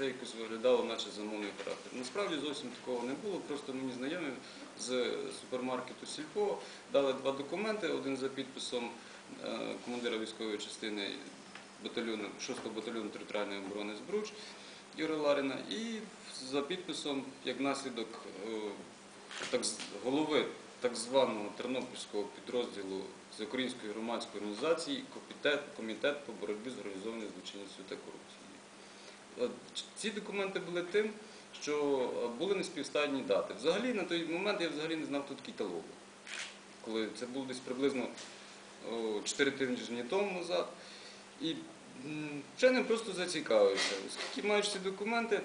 це якось виглядало, наче замовний характер. Насправді зовсім такого не було. Просто мені знайомі з супермаркету Сільпо дали два документи: один за підписом е, командира військової частини батальйону 6-го батальйону територіальної оборони Збруч Юрія Ларіна, і за підписом як наслідок е, голови так званого тернопільського підрозділу з української громадської організації комітет, комітет по боротьбі з організованою злочинністю та корупцією. Ці документи були тим, що е, були неспівставні дати. Взагалі на той момент я взагалі не знав, хто такий Коли це було десь приблизно 4 тижні тому назад. І вченим просто зацікавився. Оскільки маєш ці документи,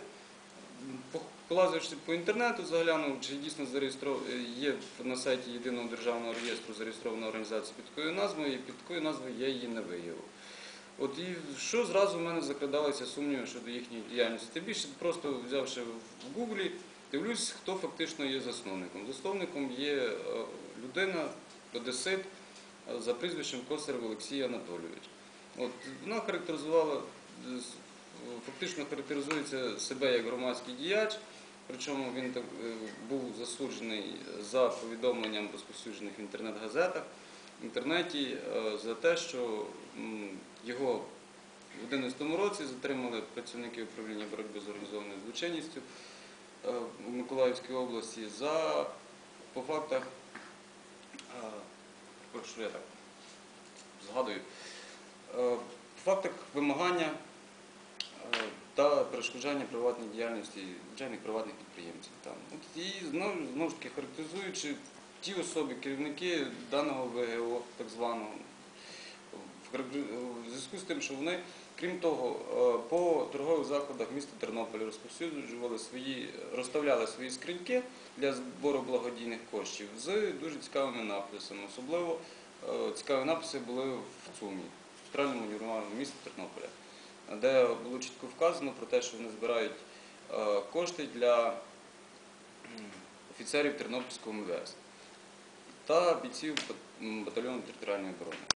полазивши по інтернету, заглянув, чи дійсно зареєстро- є на сайті єдиного державного реєстру зареєстрована організація під такою назвою, і під такою назвою я її не виявив. От і що зразу в мене закрадалися сумніви щодо їхньої діяльності. Тим більше просто взявши в Гуглі, дивлюсь, хто фактично є засновником. Засновником є е, людина, одесит е, за прізвищем Косарев Олексій Анатолійович. От вона характеризувала, е, фактично характеризується себе як громадський діяч. Причому він так, був засуджений за повідомленням розповсюджених в інтернет-газетах в інтернеті за те, що в 2011 році затримали працівники управління боротьби з організованою злочинністю е, у Миколаївській області за по фактах, е, прошу, я так згадую, е, по фактах вимагання та перешкоджання приватній діяльності звичайних приватних підприємців. Там. От, і знову, знову ж таки характеризуючи ті особи, керівники даного ВГО, так званого, в зв'язку з тим, що вони, крім того, е, по торгових закладах міста Тернополя розповсюджували свої, розставляли свої скриньки для збору благодійних коштів з дуже цікавими написами. Особливо е, цікаві написи були в ЦУМі, в центральному універмагу міста Тернополя, де було чітко вказано про те, що вони збирають е, кошти для офіцерів Тернопільського МВС та бійців батальйону територіальної оборони.